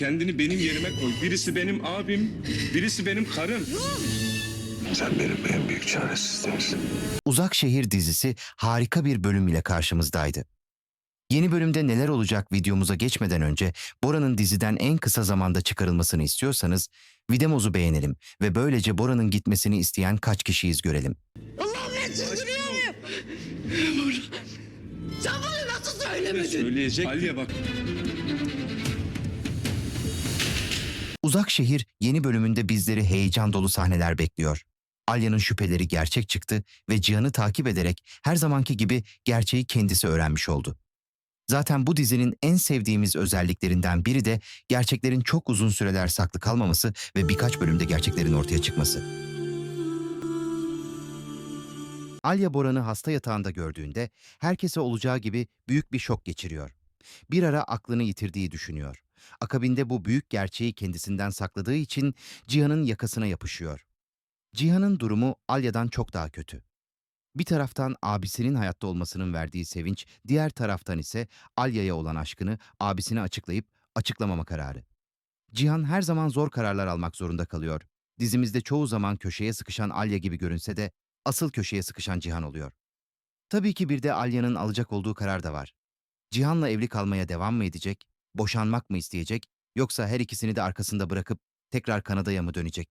kendini benim yerime koy. Birisi benim abim, birisi benim karım. Sen benim en büyük çaresizliğimsin. Uzak Şehir dizisi harika bir bölüm ile karşımızdaydı. Yeni bölümde neler olacak videomuza geçmeden önce Bora'nın diziden en kısa zamanda çıkarılmasını istiyorsanız videomuzu beğenelim ve böylece Bora'nın gitmesini isteyen kaç kişiyiz görelim. Allah'ım ben çıldırıyor muyum? Sen bana nasıl söylemedin? Söyleyecek. Aliye bak. Uzak Şehir yeni bölümünde bizleri heyecan dolu sahneler bekliyor. Alya'nın şüpheleri gerçek çıktı ve Cihan'ı takip ederek her zamanki gibi gerçeği kendisi öğrenmiş oldu. Zaten bu dizinin en sevdiğimiz özelliklerinden biri de gerçeklerin çok uzun süreler saklı kalmaması ve birkaç bölümde gerçeklerin ortaya çıkması. Alya Boran'ı hasta yatağında gördüğünde herkese olacağı gibi büyük bir şok geçiriyor. Bir ara aklını yitirdiği düşünüyor. Akabinde bu büyük gerçeği kendisinden sakladığı için Cihan'ın yakasına yapışıyor. Cihan'ın durumu Alya'dan çok daha kötü. Bir taraftan abisinin hayatta olmasının verdiği sevinç, diğer taraftan ise Alya'ya olan aşkını abisine açıklayıp açıklamama kararı. Cihan her zaman zor kararlar almak zorunda kalıyor. Dizimizde çoğu zaman köşeye sıkışan Alya gibi görünse de asıl köşeye sıkışan Cihan oluyor. Tabii ki bir de Alya'nın alacak olduğu karar da var. Cihan'la evli kalmaya devam mı edecek, boşanmak mı isteyecek yoksa her ikisini de arkasında bırakıp tekrar Kanada'ya mı dönecek?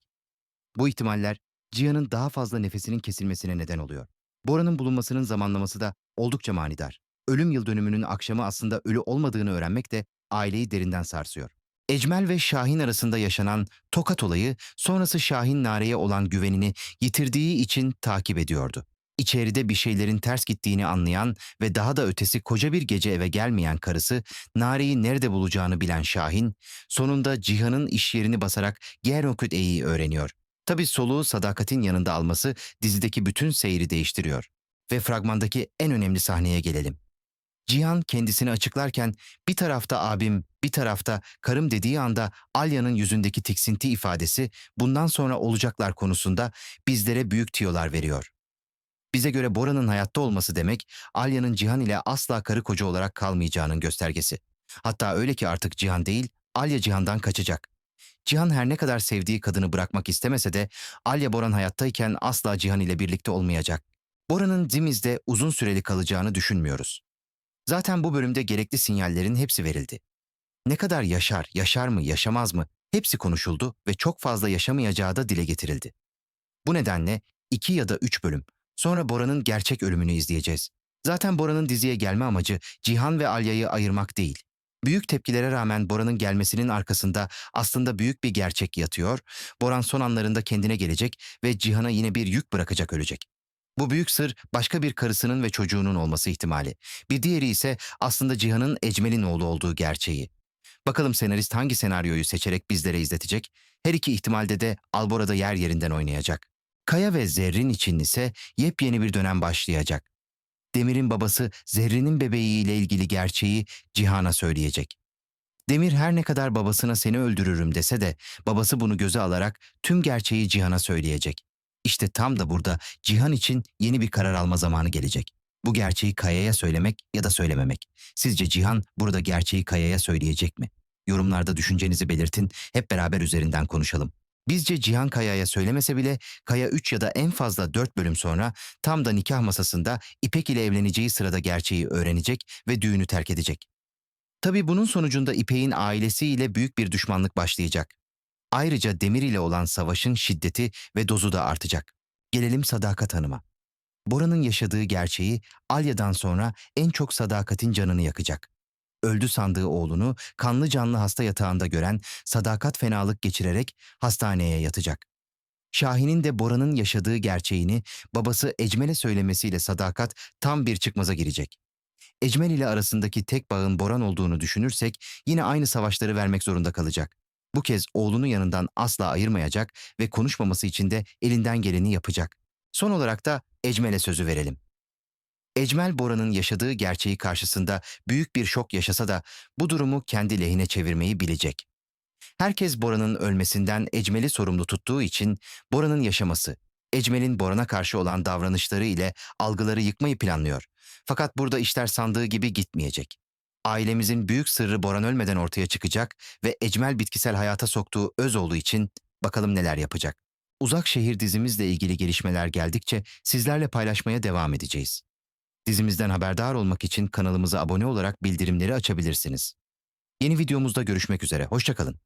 Bu ihtimaller Cihan'ın daha fazla nefesinin kesilmesine neden oluyor. Bora'nın bulunmasının zamanlaması da oldukça manidar. Ölüm yıl dönümünün akşamı aslında ölü olmadığını öğrenmek de aileyi derinden sarsıyor. Ecmel ve Şahin arasında yaşanan tokat olayı sonrası Şahin Nare'ye olan güvenini yitirdiği için takip ediyordu. İçeride bir şeylerin ters gittiğini anlayan ve daha da ötesi koca bir gece eve gelmeyen karısı Nare'yi nerede bulacağını bilen Şahin, sonunda Cihan'ın iş yerini basarak Gerokut E'yi öğreniyor. Tabi soluğu sadakatin yanında alması dizideki bütün seyri değiştiriyor. Ve fragmandaki en önemli sahneye gelelim. Cihan kendisini açıklarken bir tarafta abim, bir tarafta karım dediği anda Alya'nın yüzündeki tiksinti ifadesi bundan sonra olacaklar konusunda bizlere büyük tiyolar veriyor. Bize göre Bora'nın hayatta olması demek Alya'nın Cihan ile asla karı koca olarak kalmayacağının göstergesi. Hatta öyle ki artık Cihan değil, Alya Cihan'dan kaçacak. Cihan her ne kadar sevdiği kadını bırakmak istemese de Alya Boran hayattayken asla Cihan ile birlikte olmayacak. Bora'nın Zimiz'de uzun süreli kalacağını düşünmüyoruz. Zaten bu bölümde gerekli sinyallerin hepsi verildi. Ne kadar yaşar, yaşar mı, yaşamaz mı hepsi konuşuldu ve çok fazla yaşamayacağı da dile getirildi. Bu nedenle iki ya da üç bölüm sonra Bora'nın gerçek ölümünü izleyeceğiz. Zaten Bora'nın diziye gelme amacı Cihan ve Alya'yı ayırmak değil. Büyük tepkilere rağmen Bora'nın gelmesinin arkasında aslında büyük bir gerçek yatıyor. Boran son anlarında kendine gelecek ve Cihan'a yine bir yük bırakacak ölecek. Bu büyük sır başka bir karısının ve çocuğunun olması ihtimali. Bir diğeri ise aslında Cihan'ın Ecmel'in oğlu olduğu gerçeği. Bakalım senarist hangi senaryoyu seçerek bizlere izletecek? Her iki ihtimalde de Albora'da yer yerinden oynayacak. Kaya ve Zerrin için ise yepyeni bir dönem başlayacak. Demir'in babası Zerrin'in bebeğiyle ilgili gerçeği Cihan'a söyleyecek. Demir her ne kadar babasına seni öldürürüm dese de babası bunu göze alarak tüm gerçeği Cihan'a söyleyecek. İşte tam da burada Cihan için yeni bir karar alma zamanı gelecek. Bu gerçeği Kaya'ya söylemek ya da söylememek. Sizce Cihan burada gerçeği Kaya'ya söyleyecek mi? Yorumlarda düşüncenizi belirtin, hep beraber üzerinden konuşalım. Bizce Cihan Kaya'ya söylemese bile Kaya 3 ya da en fazla 4 bölüm sonra tam da nikah masasında İpek ile evleneceği sırada gerçeği öğrenecek ve düğünü terk edecek. Tabii bunun sonucunda İpek'in ailesiyle büyük bir düşmanlık başlayacak. Ayrıca Demir ile olan savaşın şiddeti ve dozu da artacak. Gelelim Sadakat Hanım'a. Bora'nın yaşadığı gerçeği Alya'dan sonra en çok Sadakat'in canını yakacak. Öldü sandığı oğlunu kanlı canlı hasta yatağında gören Sadakat fenalık geçirerek hastaneye yatacak. Şahin'in de Bora'nın yaşadığı gerçeğini babası Ecmel'e söylemesiyle Sadakat tam bir çıkmaza girecek. Ecmel ile arasındaki tek bağın Boran olduğunu düşünürsek yine aynı savaşları vermek zorunda kalacak. Bu kez oğlunu yanından asla ayırmayacak ve konuşmaması için de elinden geleni yapacak. Son olarak da Ecmel'e sözü verelim. Ecmel Bora'nın yaşadığı gerçeği karşısında büyük bir şok yaşasa da bu durumu kendi lehine çevirmeyi bilecek. Herkes Bora'nın ölmesinden Ecmel'i sorumlu tuttuğu için Bora'nın yaşaması, Ecmel'in Boran'a karşı olan davranışları ile algıları yıkmayı planlıyor. Fakat burada işler sandığı gibi gitmeyecek. Ailemizin büyük sırrı Boran ölmeden ortaya çıkacak ve Ecmel bitkisel hayata soktuğu Özoğlu için bakalım neler yapacak. Uzak Şehir dizimizle ilgili gelişmeler geldikçe sizlerle paylaşmaya devam edeceğiz. Dizimizden haberdar olmak için kanalımıza abone olarak bildirimleri açabilirsiniz. Yeni videomuzda görüşmek üzere. Hoşçakalın.